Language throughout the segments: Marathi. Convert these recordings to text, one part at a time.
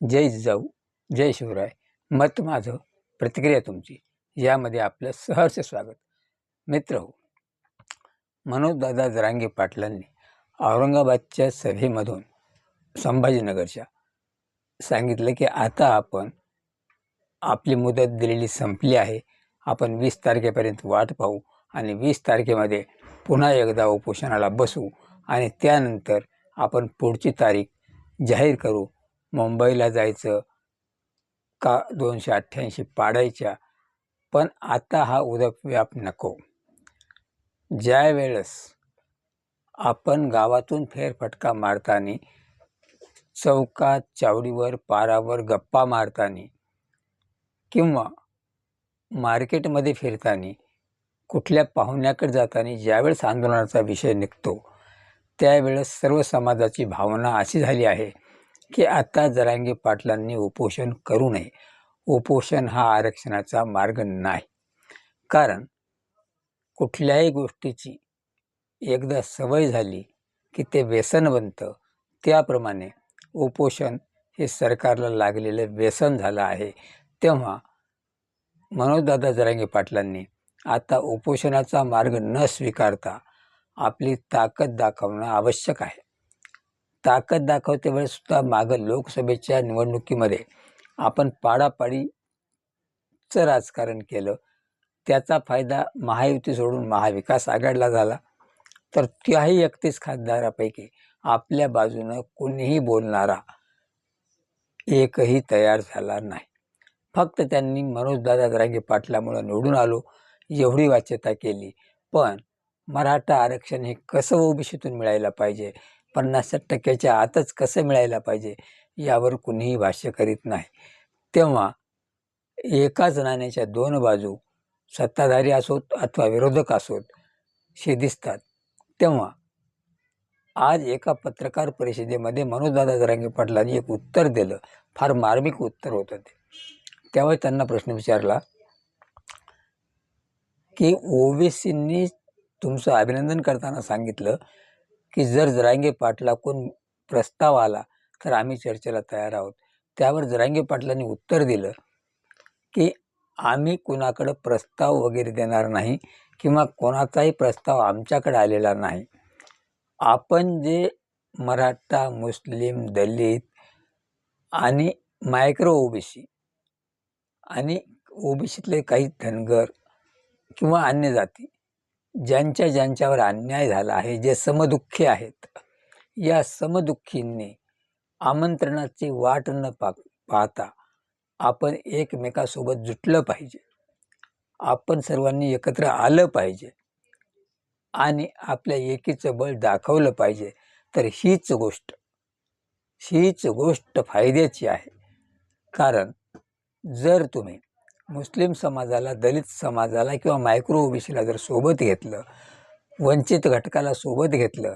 जय जाऊ जय शिवराय. मत माझं प्रतिक्रिया तुमची. यामध्ये आपलं सहर्ष स्वागत. मित्र हो मनोजदादा जरांगे पाटलांनी औरंगाबादच्या सभेमधून संभाजीनगरच्या सांगितलं की आता आपण आपली मुदत दिलेली संपली आहे. आपण वीस तारखेपर्यंत वाट पाहू आणि वीस तारखेमध्ये पुन्हा एकदा उपोषणाला बसू आणि त्यानंतर आपण पुढची तारीख जाहीर करू मुंबईला जायचं का दोनशे अठ्ठ्याऐंशी पाडायच्या? पण आता हा उदकव्याप नको. ज्या वेळेस आपण गावातून फेरफटका मारताना चौकात चावडीवर पारावर गप्पा मारताना किंवा मार्केटमध्ये फिरताना कुठल्या पाहुण्याकडे जाताना ज्यावेळेस आंदोलनाचा विषय निघतो त्यावेळेस सर्व समाजाची भावना अशी झाली आहे की आता जरांगे पाटलांनी उपोषण करू नये. उपोषण हा आरक्षणाचा मार्ग नाही. कारण कुठल्याही गोष्टीची एकदा सवय झाली की ते व्यसन बनतं. त्याप्रमाणे उपोषण हे सरकारला लागलेलं व्यसन झालं आहे. तेव्हा मनोजदादा जरांगे पाटलांनी आता उपोषणाचा मार्ग न स्वीकारता आपली ताकद दाखवणं आवश्यक आहे. ताकद दाखवते वेळेस सुद्धा मागं लोकसभेच्या निवडणुकीमध्ये आपण पाडापाडीचं राजकारण केलं. त्याचा फायदा महायुती सोडून महाविकास आघाडीला झाला. तर त्याही एकतीस खासदारापैकी आपल्या बाजूनं कोणीही बोलणारा एकही तयार झाला नाही. फक्त त्यांनी मनोजदादा जरांगे पाटलामुळं निवडून आलो एवढी वाच्यता केली. पण मराठा आरक्षण हे कसं ओबीसीतून मिळायला पाहिजे? पन्नास टक्क्याच्या आतच कसं मिळायला पाहिजे यावर कुणीही भाष्य करीत नाही. तेव्हा एकाच नाण्याच्या दोन बाजू सत्ताधारी असोत अथवा विरोधक असोत हे दिसतात. तेव्हा आज एका पत्रकार परिषदेमध्ये मनोजदादा जरांगे पाटलांनी एक उत्तर दिलं. फार मार्मिक उत्तर होतं ते. त्यावेळी त्यांना प्रश्न विचारला की ओबीसींनी तुमचं अभिनंदन करताना सांगितलं की जर जरांगे पाटला कोण प्रस्ताव आला तर आम्ही चर्चेला तयार आहोत. त्यावर जरांगे पाटलांनी उत्तर दिलं की आम्ही कुणाकडं प्रस्ताव वगैरे देणार नाही किंवा कोणाचाही प्रस्ताव आमच्याकडे आलेला नाही. आपण जे मराठा मुस्लिम दलित आणि मायक्रो ओबीसी आणि ओबीसीतले काही धनगर किंवा अन्य जाती ज्यांच्या ज्यांच्यावर अन्याय झाला आहे जे समदुःखी आहेत या समदुःखींनी आमंत्रणाची वाट न पा पाहता आपण एकमेकासोबत जुटलं पाहिजे. आपण सर्वांनी एकत्र आलं पाहिजे आणि आपल्या एकीचं बळ दाखवलं पाहिजे. तर हीच गोष्ट हीच गोष्ट फायद्याची आहे. कारण जर तुम्ही मुस्लिम समाजाला दलित समाजाला किंवा मायक्रो ओबीसीला जर सोबत घेतलं वंचित घटकाला सोबत घेतलं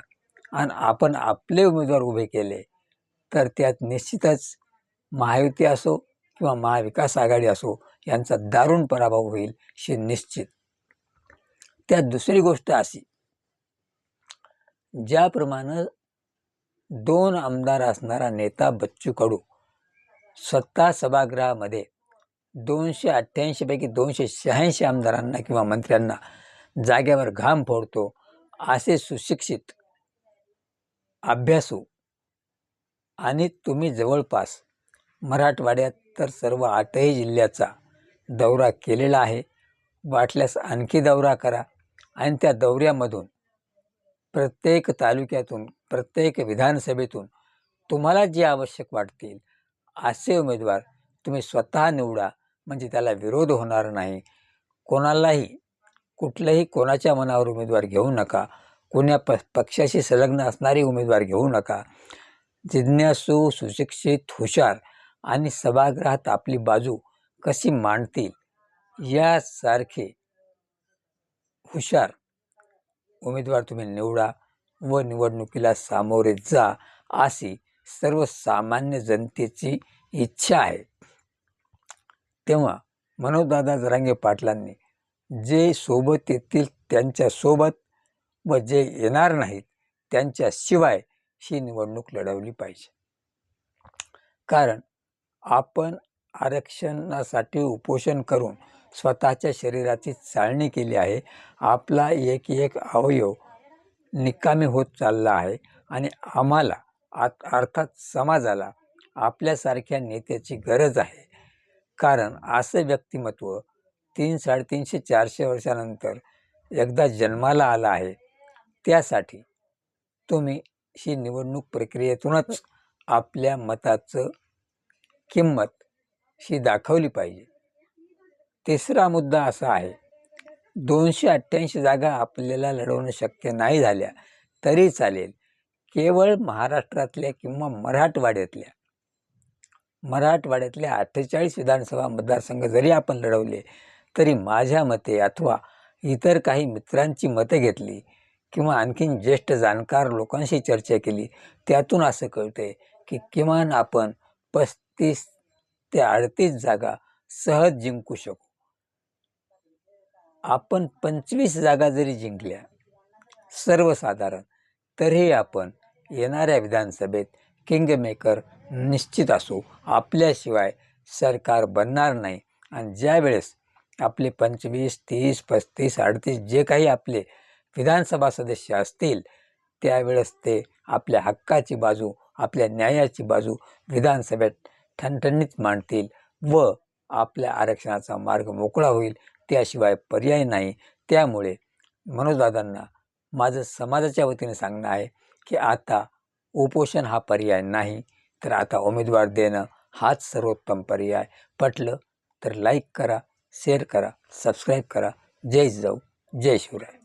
आणि आपण आपले उमेदवार उभे केले तर त्यात निश्चितच महायुती असो किंवा महाविकास आघाडी असो यांचा दारुण पराभव होईल हे निश्चित. त्यात दुसरी गोष्ट अशी ज्याप्रमाणे दोन आमदार असणारा नेता बच्चू कडू सत्ता सभागृहामध्ये दोनशे अठ्ठ्याऐंशीपैकी दोनशे शहाऐंशी आमदारांना किंवा मंत्र्यांना जाग्यावर घाम फोडतो असे सुशिक्षित अभ्यासू आणि तुम्ही जवळपास मराठवाड्यात तर सर्व आठही जिल्ह्याचा दौरा केलेला आहे. वाटल्यास आणखी दौरा करा आणि त्या दौऱ्यामधून प्रत्येक तालुक्यातून प्रत्येक विधानसभेतून तुम्हाला जे आवश्यक वाटतील असे उमेदवार तुम्ही स्वतः निवडा. म्हणजे त्याला विरोध होणार नाही. कोणालाही कुठल्याही कोणाच्या मनावर उमेदवार घेऊ नका. कोण्या प पक्षाशी संलग्न असणारे उमेदवार घेऊ नका. जिज्ञासू सुशिक्षित हुशार आणि सभागृहात आपली बाजू कशी मांडतील यासारखे हुशार उमेदवार तुम्ही निवडा व निवडणुकीला सामोरे जा अशी सर्वसामान्य जनतेची इच्छा आहे. तेव्हा मनोजदादा जरांगे पाटलांनी जे सोबत येतील त्यांच्यासोबत व जे येणार नाहीत त्यांच्याशिवाय ही निवडणूक लढवली पाहिजे. कारण आपण आरक्षणासाठी उपोषण करून स्वतःच्या शरीराची चाळणी केली आहे. आपला एक एक अवयव निकामी होत चालला आहे आणि आम्हाला आत अर्थात समाजाला आपल्यासारख्या नेत्याची गरज आहे. कारण असं व्यक्तिमत्व तीन साडेतीनशे चारशे वर्षानंतर एकदा जन्माला आला आहे. त्यासाठी तुम्ही ही निवडणूक प्रक्रियेतूनच आपल्या मताचं किंमत ही दाखवली पाहिजे. तिसरा मुद्दा असा आहे दोनशे अठ्ठ्याऐंशी जागा आपल्याला लढवणं शक्य नाही झाल्या तरी चालेल. केवळ महाराष्ट्रातल्या किंवा मराठवाड्यातल्या मराठवाड्यातल्या अठ्ठेचाळीस विधानसभा मतदारसंघ जरी आपण लढवले तरी माझ्या मते अथवा इतर काही मित्रांची मतं घेतली किंवा आणखीन ज्येष्ठ जाणकार लोकांशी चर्चा केली त्यातून असं कळतंय की किमान आपण पस्तीस ते अडतीस जागा सहज जिंकू शकू. आपण पंचवीस जागा जरी जिंकल्या सर्वसाधारण तरीही आपण येणाऱ्या विधानसभेत किंगमेकर निश्चित असू. आपल्याशिवाय सरकार बनणार नाही. आणि ज्या वेळेस आपले पंचवीस तीस पस्तीस अडतीस जे काही आपले विधानसभा सदस्य असतील त्यावेळेस ते आपल्या हक्काची बाजू आपल्या न्यायाची बाजू विधानसभेत ठणठणीत मांडतील व आपल्या आरक्षणाचा मार्ग मोकळा होईल. त्याशिवाय पर्याय नाही. त्यामुळे मनोजदादांना माझं समाजाच्या वतीने सांगणं आहे की आता उपोषण हा पर्याय नाही. तर आता उमेदवार देणं हाच सर्वोत्तम पर्याय. पटलं तर लाईक करा शेअर करा सबस्क्राईब करा. जय जाऊ जय शिवराय.